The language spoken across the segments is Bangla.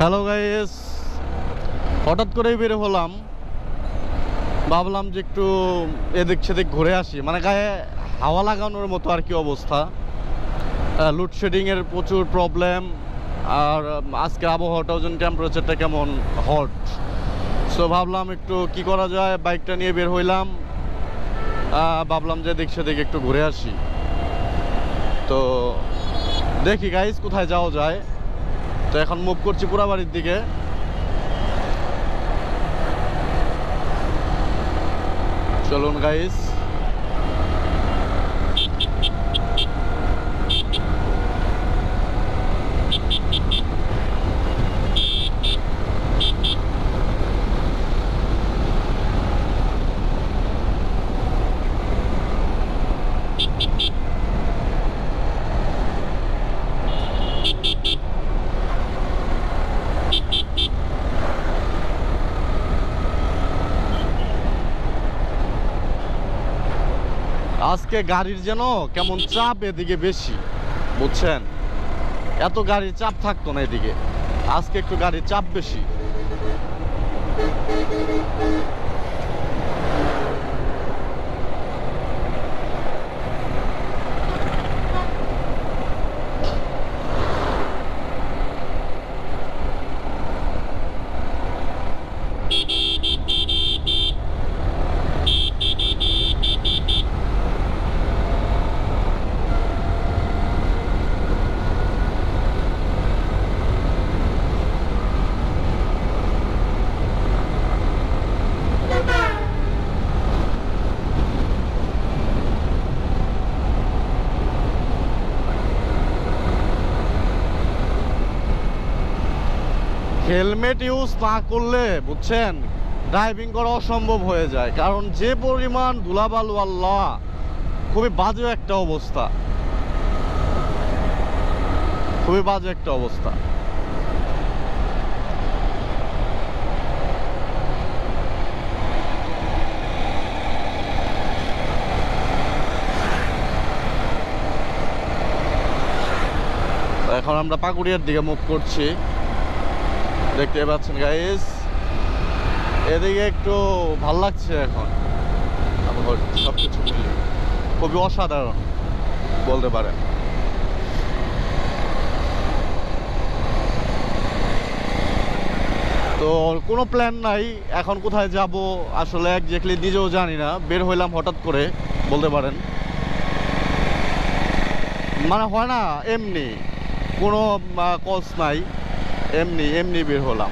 হ্যালো গাইস হঠাৎ করেই বের হলাম। ভাবলাম যে একটু এদিক সেদিক ঘুরে আসি। মানে গায়ে হাওয়া লাগানোর মতো আর কি অবস্থা। লোডশেডিংয়ের প্রচুর প্রবলেম আর আজকে আবহাওয়াটাও যেন টেম্পারেচারটা কেমন হট সো ভাবলাম একটু কি করা যায়? বাইকটা নিয়ে বের হইলাম। ভাবলাম যে এদিক সেদিক একটু ঘুরে আসি। তো, দেখি গাইস কোথায় যাওয়া যায়? তো এখন মুভ করছি পুরাবাড়ির দিকে। চলুন গাইস আজকে গাড়ির যেন কেমন চাপ এদিকে বেশি, বুঝছেন? এত গাড়ির চাপ থাকতো না এদিকে। আজকে একটু গাড়ির চাপ বেশি। হেলমেট ইউজ না করলে, বুঝছেন ড্রাইভিং করা অসম্ভব হয়ে যায়। কারণ যে পরিমাণ ধুলাবালু আল্লাহ, খুবই বাজে একটা অবস্থা। খুবই বাজে একটা অবস্থা। এখন আমরা পাকুড়িয়ার দিকে মুভ করছি। দেখতে পাচ্ছেন গাইস এদিকে একটু ভালো লাগছে এখন। আবহাওয়া সব কিছু মিলিয়ে। খুবই অসাধারণ, বলতে পারেন। তো কোনো প্ল্যান নাই, এখন কোথায় যাব? আসলে একজাক্টলি নিজেও জানি না। বের হইলাম হঠাৎ করে, বলতে পারেন। মানে হয় না, এমনি। কোনো কজ নাই। এমনি এমনি বের হলাম।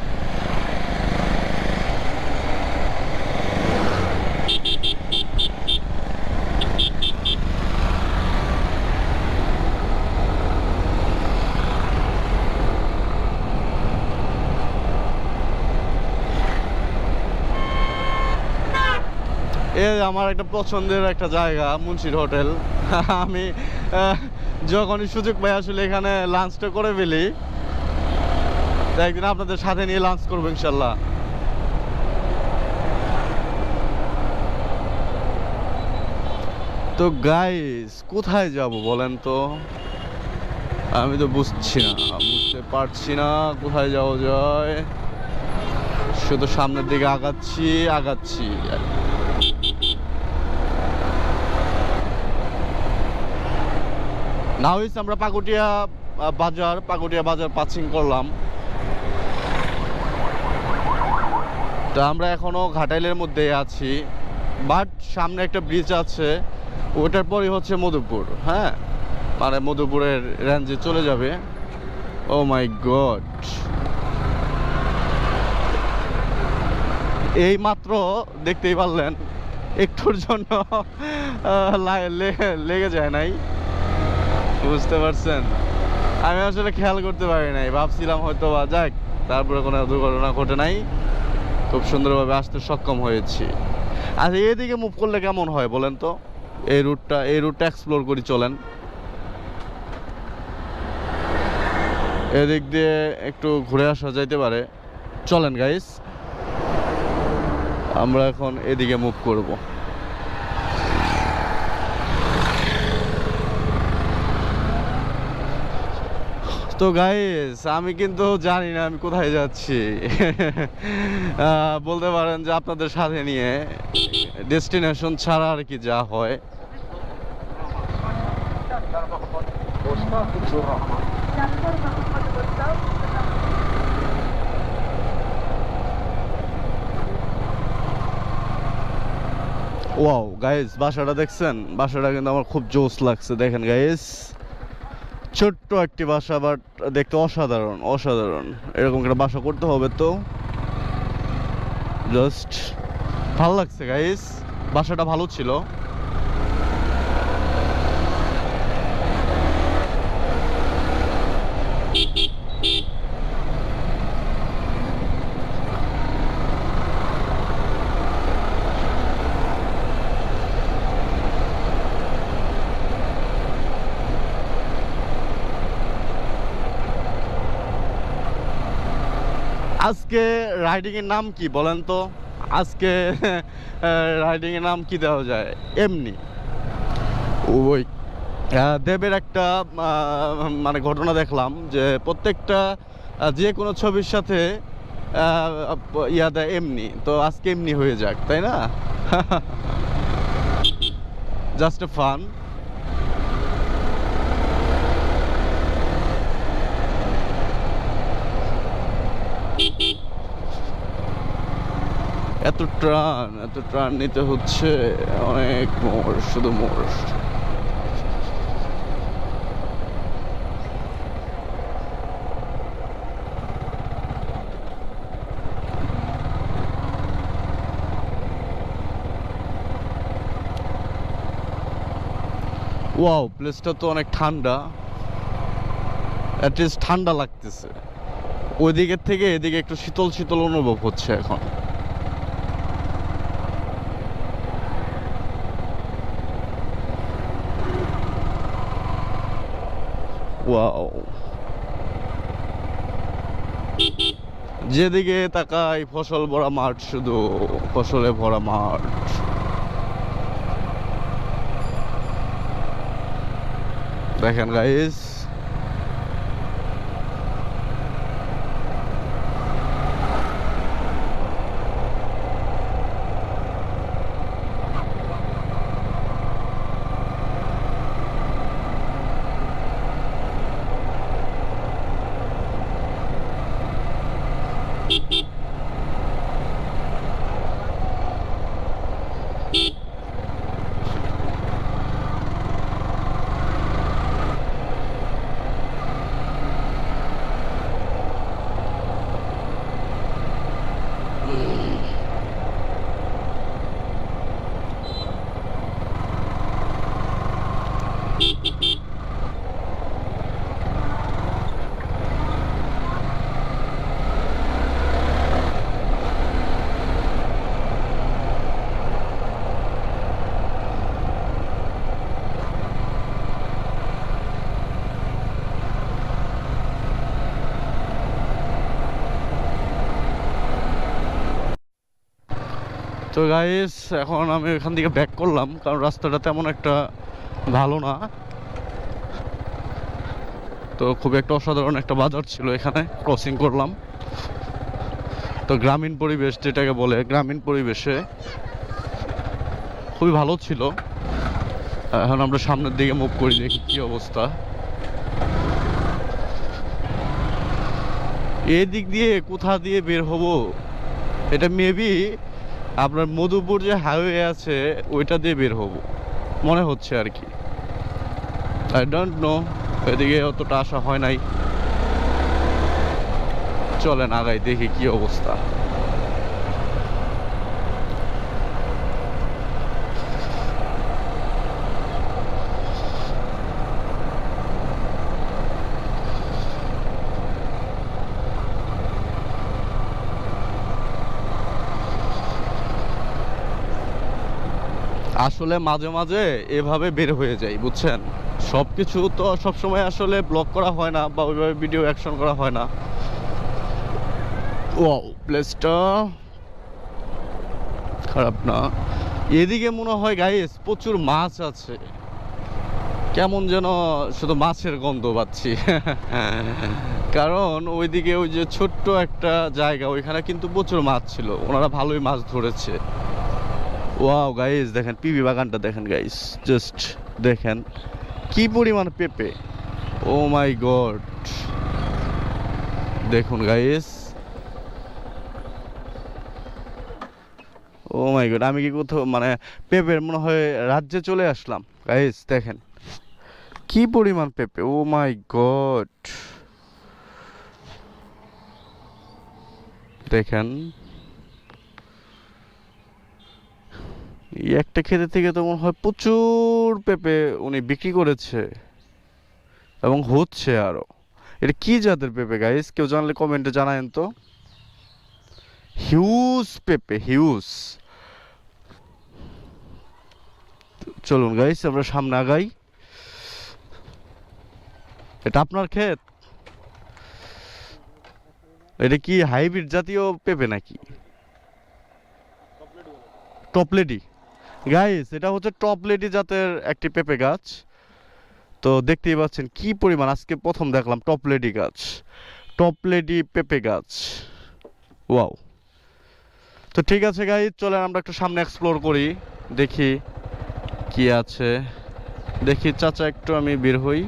আমার একটা পছন্দের একটা জায়গা, মুন্সির হোটেল। আমি যখনই সুযোগ পাই আসলে এখানে লাঞ্চটা করে ফেলি। তো একদিন আপনাদের সাথে নিয়ে লাঞ্চ করব ইনশাল্লাহ। তো গাইস কোথায় যাব বলেন তো? আমি তো বুঝছি না, বুঝতে পারছি না কোথায় যাওয়া যায়। শুধু সামনের দিকে আগাচ্ছি আগাচ্ছি। না হয়েছে আমরা পাকুটিয়া বাজার পাকুটিয়া বাজার পাচিং করলাম। তো আমরা এখনও ঘাটাইলের মধ্যে আছি বাট সামনে একটা ব্রিজ আছে, ওটার পরই হচ্ছে মধুপুর হ্যাঁ? মানে মধুপুরের রেঞ্জে চলে যাবে। ও মাই গড এই মাত্র দেখতেই পারলেন, একটুর জন্য লেগে যায় নাই। বুঝতে পারছেন? আমি আসলে খেয়াল করতে পারি নাই, ভাবছিলাম হয়তো বা যাক, তারপরে কোনো দুর্ঘটনা ঘটে নাই। খুব সুন্দরভাবে আসতে সক্ষম হয়েছি। আচ্ছা এদিকে মুভ করলে কেমন হয় বলেন তো? এই রুটটা এই রুটটা এক্সপ্লোর করি, চলেন। এদিক দিয়ে একটু ঘুরে আসা যাইতে পারে। চলেন গাইস আমরা এখন এদিকে মুভ করব। তো গাইস আমি কিন্তু জানি না আমি কোথায় যাচ্ছি। বলতে পারেন যে আপনাদের সাথে নিয়ে ডেস্টিনেশন ছাড়া আর কি যা হয়। ওয়াও গাইস বাসাটা দেখছেন? বাসাটা কিন্তু আমার খুব জোস লাগছে, দেখেন গাইস ছোট্ট একটি বাসা বাট দেখতে অসাধারণ অসাধারণ। এরকম একটা বাসা করতে হবে তো। জাস্ট ভালো লাগছে গাইস বাসাটা ভালো ছিল। আজকে রাইডিং এর নাম কি বলেন তো? আজকে রাইডিং এর নাম কি দেওয়া যায়? এমনি। ওই দেবের একটা মানে ঘটনা দেখলাম যে প্রত্যেকটা যে কোনো ছবির সাথে ইয়া দেয় এমনি। তো আজকে এমনি হয়ে যাক, তাই না? জাস্ট ফান এত ট্রান এত ট্রান নিতে হচ্ছে। অনেক মোর, শুধু মোর। ওয়াও প্লেসটা তো অনেক ঠান্ডা। অ্যাটলিস্ট ঠান্ডা লাগতেছে। ওইদিকের থেকে এদিকে একটু শীতল শীতল অনুভব হচ্ছে এখন। ওয়াও যেদিকে তাকাই ফসল ভরা মাঠ শুধু ফসলে ভরা মাঠ। দেখেন গাইস তো গাইস এখন আমি এখান থেকে ব্যাক করলাম, কারণ রাস্তাটা তেমন একটা ভালো না। তো খুব একটা অসাধারণ একটা বাজার ছিল এখানে ক্রসিং করলাম। তো গ্রামীণ পরিবেশ যেটাকে বলে, গ্রামীণ পরিবেশে খুবই ভালো ছিল। এখন আমরা সামনের দিকে মুভ করি, দেখি কি অবস্থা। এই দিক দিয়ে কোথা দিয়ে বের হব, এটা মেবি আপনার মধুপুর যে হাইওয়ে আছে, ওইটা দিয়ে বের হব। মনে হচ্ছে আর কি। আই ডোন্ট নো এদিকে অতটা আসা হয় নাই। চলেন আগাই, দেখি কি অবস্থা। আসলে মাঝে মাঝে এভাবে বের হয়ে যাই, বুঝছেন? সব কিছু তো সবসময় আসলে ব্লক করা হয় না বা ওইভাবে ভিডিও অ্যাকশন করা হয় না। ও প্লেসটা খারাপ না। এদিকে মনে হয় গাইস প্রচুর মাছ আছে। কেমন যেন শুধু মাছের গন্ধ পাচ্ছি। কারণ ওইদিকে ওই যে ছোট্ট একটা জায়গা, ওইখানে কিন্তু প্রচুর মাছ ছিল। ওনারা ভালোই মাছ ধরেছে। ওয়াও গাইস দেখেন পিবি বাগানটা দেখেন গাইস জাস্ট দেখেন, কি পরিমাণ পেঁপে। ও মাই গড দেখুন গাইস ও মাই গড আমি কি কোথাও মানে পেঁপের মনে হয় রাজ্যে চলে আসলাম। গাইস দেখেন, কি পরিমাণ পেঁপে। ও মাই গড দেখেন একটা খেতে থেকে তো মনে হয় প্রচুর পেঁপে উনি বিক্রি করেছে এবং হচ্ছে আরও। এটা কি জাতের পেঁপে গাইস কেউ জানলে কমেন্টে জানায়েন তো। হিউজ পেঁপে হিউজ চলুন গাইস আমরা সামনে আগাই। এটা আপনার ক্ষেত? এটা কি হাইব্রিড জাতীয় পেঁপে নাকি? টপলেটি গাইস এটা হচ্ছে টপলেটি জাতের একটি পেঁপে গাছ। তো দেখতেই পাচ্ছেন কি পরিমাণ, আজকে প্রথম দেখলাম টপ লেডি গাছ। টপ লেডি পেঁপে গাছ। ওয়াও তো ঠিক আছে গাইস চলেন আমরা একটু সামনে এক্সপ্লোর করি, দেখি কি আছে। দেখি চাচা একটু আমি বের হই।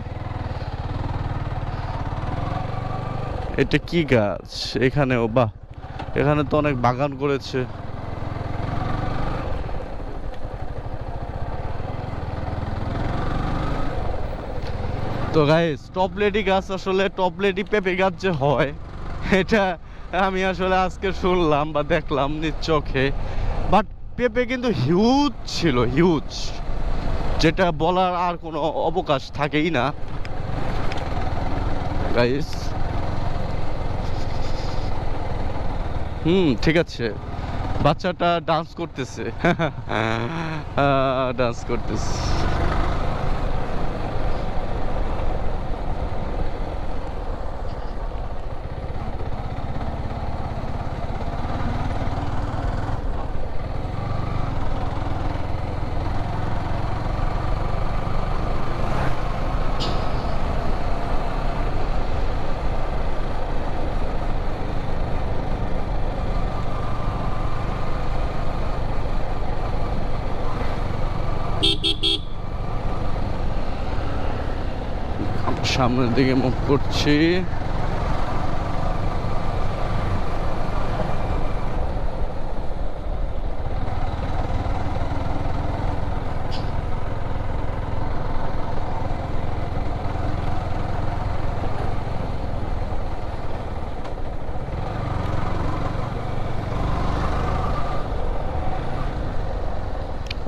এটা কি গাছ? এখানে ও বাহ, এখানে তো অনেক বাগান করেছে। তো গাইস টপলেটি গাছ আসলে টপলেটি পেঁপে গাছ যে হয়, এটা আমি আসলে আজকে শুনলাম বা দেখলাম নিজ চোখে। বাট পেঁপে কিন্তু হিউজ ছিল হিউজ যেটা বলার আর কোনো অবকাশ থাকেই না। গাইস হুম, ঠিক আছে। বাচ্চাটা ডান্স করতেছে। ডান্স করতেছে। সামনের দিকে মুখ করছি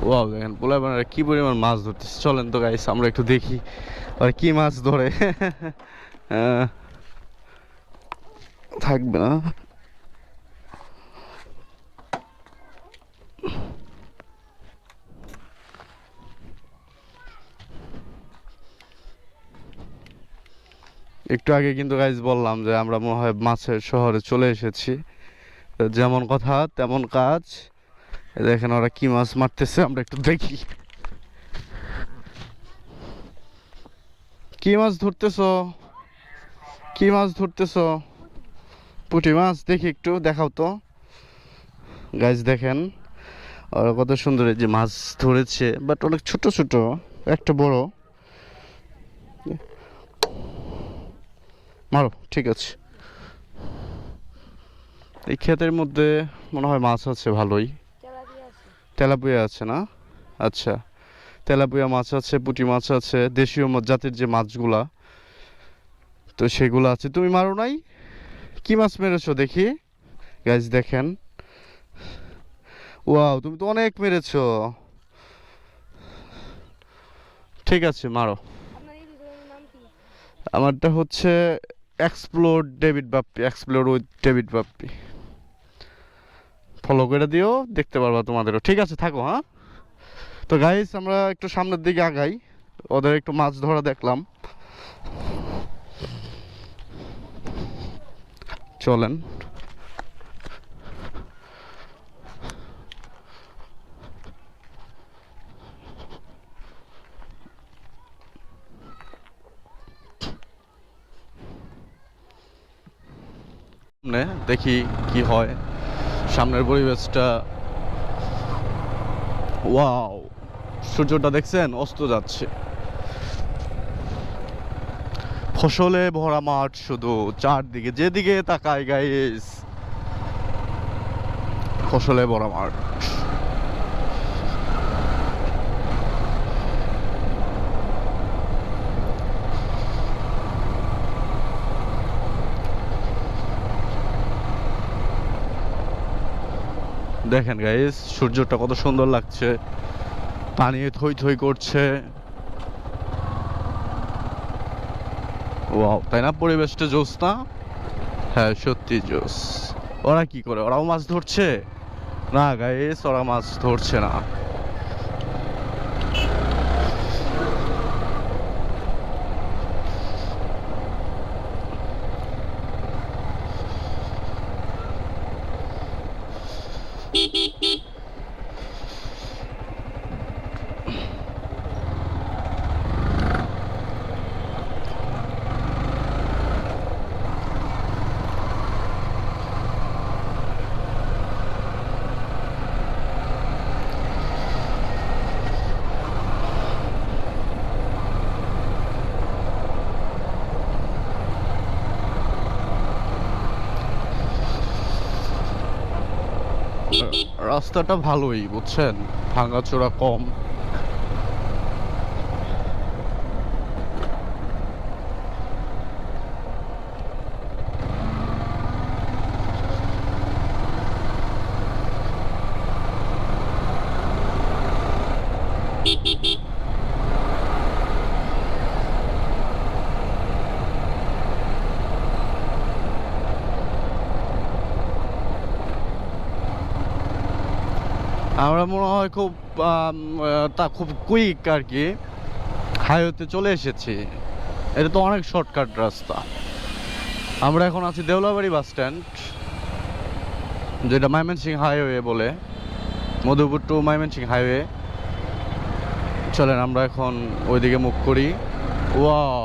ওয়াও দেখেন কি পরিমাণ মাছ ধরতেছে? চলেন তো গাইস আমরা একটু দেখি আর কি মাছ ধরে। থাকবে না। একটু আগে কিন্তু গাইজ বললাম যে আমরা মনে হয় মাছের শহরে চলে এসেছি। যেমন কথা, তেমন কাজ। দেখেন ওরা কি মাছ মারতেছে, আমরা একটু দেখি। কি মাছ ধরতেছো? কি মাছ ধরতেছো? পুঁটি মাছ? দেখি একটু দেখাও তো। গাছ দেখেন। ওরা কত সুন্দর যে মাছ ধরেছে বাট অনেক ছোট ছোট একটা বড়। মারো ঠিক আছে। এই ক্ষেতের মধ্যে মনে হয় মাছ আছে ভালোই। তেলাপুয়া আছে না? আচ্ছা। তেলাপুয়া মাছ আছে পুঁটি মাছ আছে দেশীয় জাতের যে মাছগুলা তো সেগুলো আছে। তুমি মারো নাই? কি মাছ মেরেছো দেখি? গাছ দেখেন। ওয়াও তুমি তো অনেক মেরেছো। ঠিক আছে মারো। আমারটা হচ্ছে explore David Bappi explore with David Bappi follow করে দিও দেখতে পারবা তোমাদেরও। ঠিক আছে থাকো হ্যাঁ? তো গাইস আমরা একটু সামনের দিকে আগাই। ওদের একটু মাছ ধরা দেখলাম। চলেন। দেখি কি হয়। সামনের পরিবেশটা। ওয়াও সূর্যটা দেখছেন? অস্ত যাচ্ছে। ফসলে ভরা মাঠ শুধু চারদিকে, যেদিকে তাকায় গাইস ফসলে ভরা মাঠ। দেখেন গাইস সূর্যটা কত সুন্দর লাগছে। পানি থই থই করছে। ওয়াও, তাই না? পরিবেশটা জোস না? হ্যাঁ সত্যি জোস ওরা কি করে? ওরাও মাছ ধরছে? না, গাইস, ওরা মাছ ধরছে না। রাস্তাটা ভালোই বুঝছেন? ভাঙাচোরা কম আমরা মনে হয় খুব তা খুব কুইক আর কি হাইওয়েতে চলে এসেছি। এটা তো অনেক শর্টকাট রাস্তা। আমরা এখন আছি দেওলাবাড়ি বাস স্ট্যান্ড যেটা ময়মনসিং হাইওয়ে বলে। মধুপুর টু ময়মনসিং হাইওয়ে চলেন আমরা এখন ওইদিকে মুখ করি। ওয়াও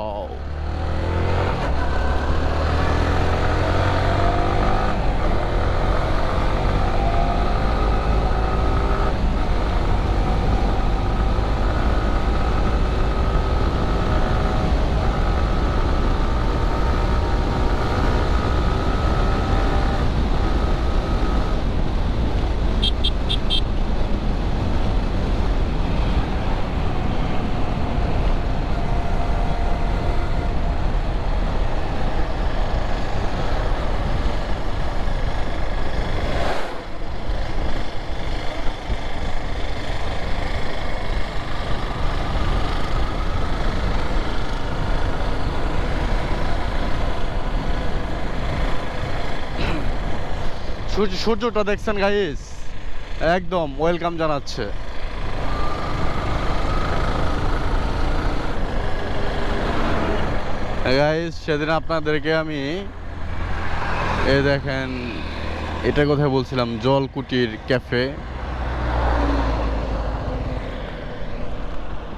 সূর্যটা দেখছেন গাইস একদম ওয়েলকাম জানাচ্ছে। গাইস সেদিন আপনাদেরকে আমি, এ দেখেন, এটা কোথায় বলছিলাম? জলকুটির ক্যাফে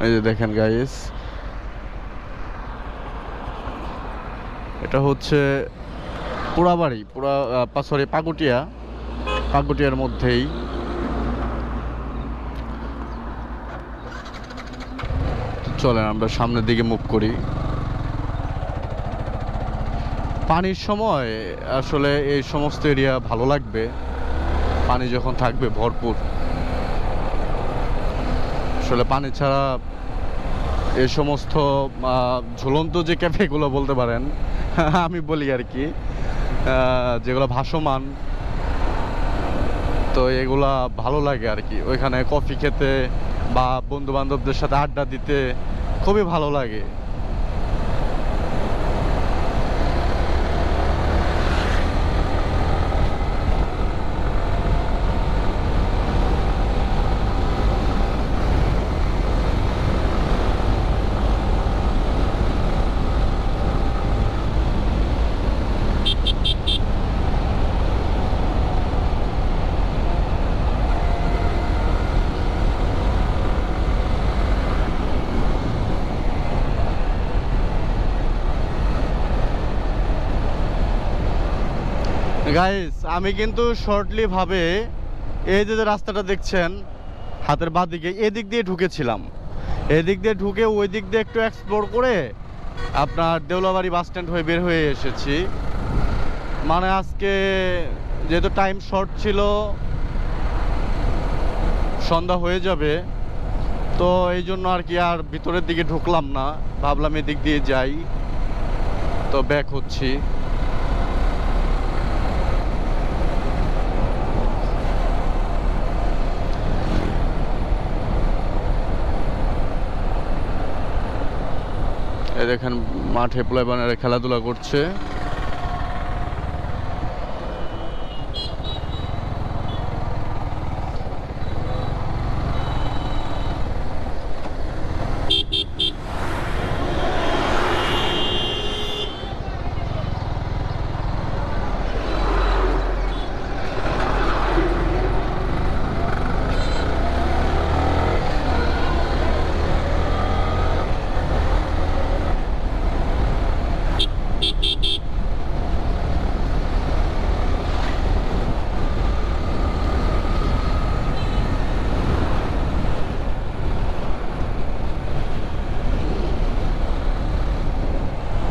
এই যে দেখেন গাইস এটা হচ্ছে পোড়াবাড়ি পোড়া সরি পাকুটিয়া পাকুটিয়ার মধ্যেই। চলেন, আমরা সামনের দিকে মুখ করি। পানির সময় আসলে এই সমস্ত এরিয়া ভালো লাগবে। পানি যখন থাকবে, ভরপুর। আসলে পানি ছাড়া এই সমস্ত ঝুলন্ত যে ক্যাফেগুলো বলতে পারেন, আমি বলি আর কি। যেগুলো ভাসমান, তো এগুলা ভালো লাগে আর কি। ওইখানে কফি খেতে বা বন্ধু বান্ধবদের সাথে আড্ডা দিতে খুবই ভালো লাগে। গাইস আমি কিন্তু শর্টলি ভাবে এই যে রাস্তাটা দেখছেন, হাতের বাঁ দিকে, এদিক দিয়ে ঢুকেছিলাম। এদিক দিয়ে ঢুকে ওই দিক দিয়ে একটু এক্সপ্লোর করে আপনার দেউলাবাড়ি বাস স্ট্যান্ড হয়ে বের হয়ে এসেছি। মানে আজকে যেহেতু টাইম শর্ট ছিল, সন্ধ্যা হয়ে যাবে, তো এই জন্য আর কি আর ভিতরের দিকে ঢুকলাম না। ভাবলাম এদিক দিয়ে যাই, তো ব্যাক হচ্ছি। এই দেখেন মাঠে প্লেবানারে খেলাধুলা করছে।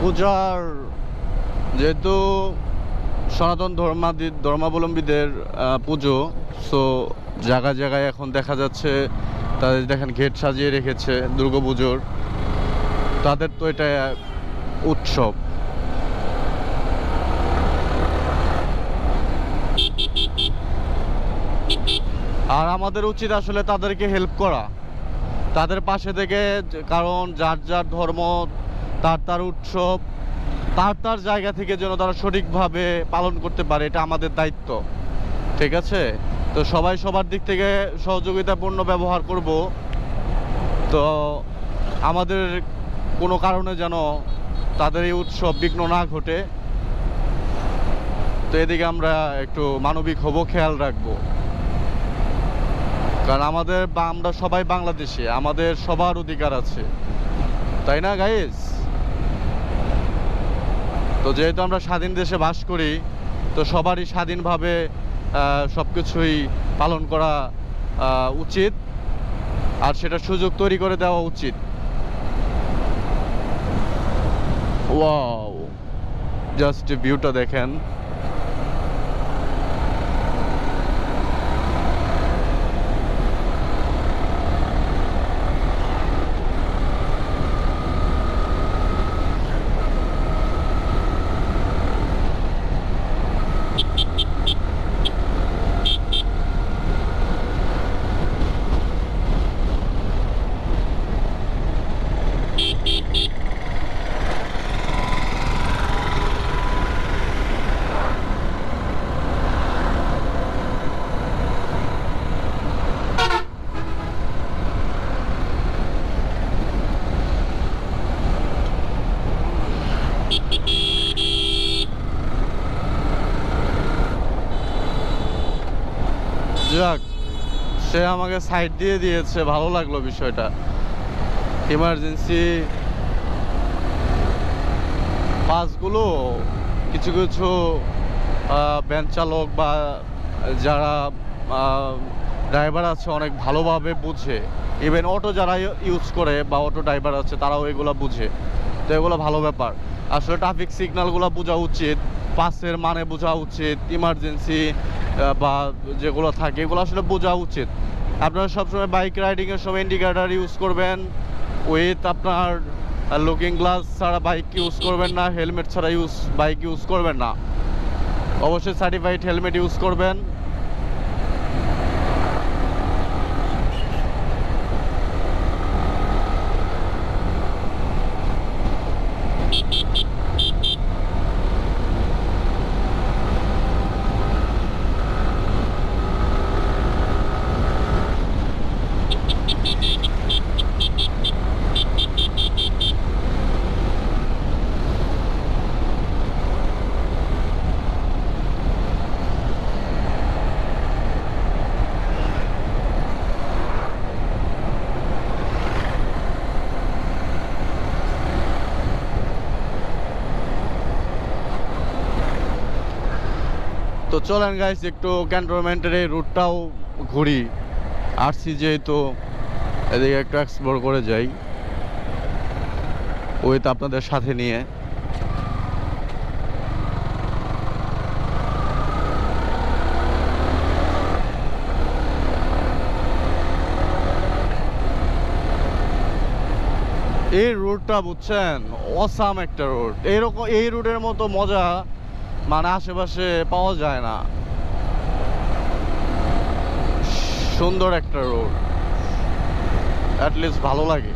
পূজার যেহেতু সনাতন ধর্মাদি, ধর্মাবলম্বীদের পুজো সো জায়গায় জায়গায় এখন দেখা যাচ্ছে তাদের দেখেন গেট সাজিয়ে রেখেছে দুর্গাপুজোর। তাদের তো এটা উৎসব। আর আমাদের উচিত আসলে তাদেরকে হেল্প করা। তাদের পাশে থেকে কারণ যার যার ধর্ম তার তার উৎসব, তার তার জায়গা থেকে যেন তারা সঠিকভাবে পালন করতে পারে, এটা আমাদের দায়িত্ব। ঠিক আছে? তো সবাই সবার দিক থেকে সহযোগিতাপূর্ণ ব্যবহার করব। তো আমাদের কোনো কারণে যেন তাদের এই উৎসব বিঘ্ন না ঘটে। তো এদিকে আমরা একটু মানবিক হব, খেয়াল রাখব। কারণ আমাদের আমরা সবাই বাংলাদেশে, আমাদের সবার অধিকার আছে। তাই না গাইস তো যেহেতু আমরা স্বাধীন দেশে বাস করি, তো সবারই স্বাধীনভাবে সব কিছুই পালন করা উচিত। আর সেটা সুযোগ তৈরি করে দেওয়া উচিত। ওয়াও, জাস্ট ভিউটা দেখেন। আমাকে সাইড দিয়ে দিয়েছে, ভালো লাগল বিষয়টা। ইমার্জেন্সি বাসগুলো কিছু কিছু ভ্যান চালক বা যারা ড্রাইভার আছে অনেক ভালোভাবে বুঝে। ইভেন অটো যারা ইউজ করে বা অটো ড্রাইভার আছে, তারাও এগুলো বুঝে। তো এগুলো ভালো ব্যাপার। আসলে ট্রাফিক সিগন্যালগুলো বোঝা উচিত পাসের মানে বোঝা উচিত ইমার্জেন্সি বা যেগুলো থাকে, এগুলো আসলে বোঝা উচিত। আপনারা সবসময় বাইক রাইডিংয়ের সময় ইন্ডিকেটার ইউজ করবেন উইথ আপনার লুকিং গ্লাস ছাড়া বাইক ইউজ করবেন না হেলমেট ছাড়া ইউজ বাইক ইউজ করবেন না। অবশ্যই সার্টিফাইড হেলমেট ইউজ করবেন। চলেন গাইস একটু ক্যান্টনমেন্টের এই রুটটাও ঘুরি। আসছি যেহেতু, এদিকে একটু এক্সপ্লোর করে যাই। ওই তো আপনাদের সাথে নিয়ে। এই রোডটা বুঝছেন অসাম একটা রোড এইরকম এই রোডের মতো মজা মানে আশেপাশে পাওয়া যায় না। সুন্দর একটা রোড অ্যাটলিস্ট ভালো লাগে।